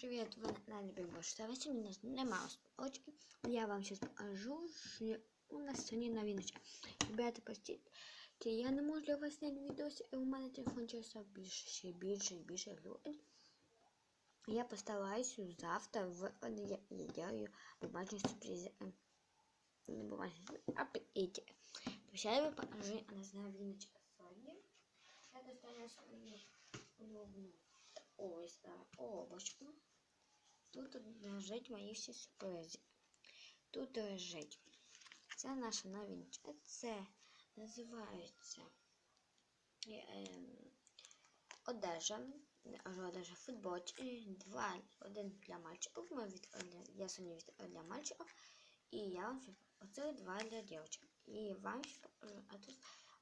привет! Вы на любимом что сегодня у нас нема очки. Я вам сейчас покажу, що у нас сьогодні новиночка. Ребята, простите, я не можу для вас зняти відос, і у мене телефон часов більше, ще більше і більше глюкає. Я постараюсь завтра в я, я делаю бумажный сюрприз. э, Не бумажный сюрприз, а эти. Сейчас я вам покажу, у нас новиночка сегодня. Я достану свою улюблену ось та обочку. Тут лежать мої всі сюрпризи. Тут лежить. Це наша новиночка. Це називається е, ем, одежа. Одежа футболки. Два, один для мальчиків. Ми від, я сьогодні від, для мальчиків. І я вам оце два для дівчат. І вам. А тут,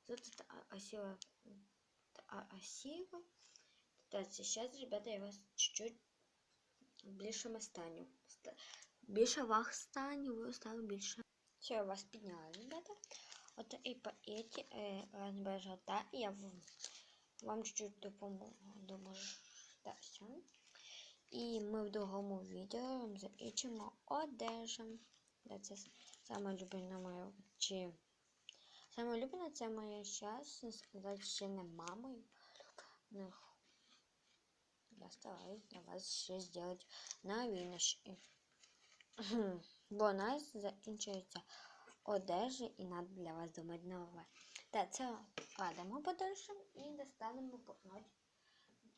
тут осіла. Так, сейчас, ребята, я вас чуть-чуть більше станю. Ста- Більше вах станю, ви стали більше. Все, вас підняла, ребята. От і по эти е, розбежата, я вам, вам чуть-чуть допоможу. Доможу. Все. І ми в другому відео закінчимо одежем. Да, це саме улюблена моя чи Саме улюблена це моя щас, сказати, ще не мамою. Я для вас ще зробити новиночки. Бо закінчується одежа і треба для вас думати нове. Так, це кладемо подальше і достанемо блокнот.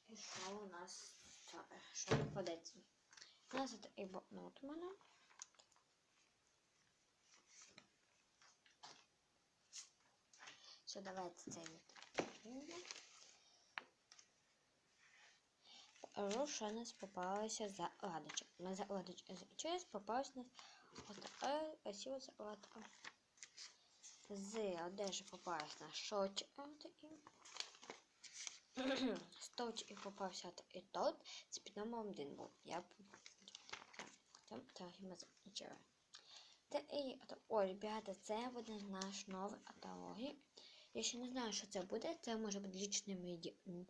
І що у нас що, що випадеться. У нас тут і блокнот у мене. Все, давайте це відкриємо. Покажу, що нас попалося за ладочок. На закладочку через попалась нас отака красива закладка. З одежі попалась на шоч такий. З точки попався і тот. Це під номером один був. Я там трохи ми закінчили. Та і о, ребята, це буде наш новий каталоги. Я ще не знаю, що це буде. Це може бути лічними днями.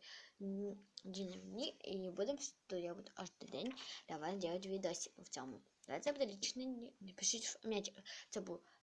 І будемо я буду аж день для вас робити відео в цьому. Це буде лічний дні. Напишіть в коментарях. Це був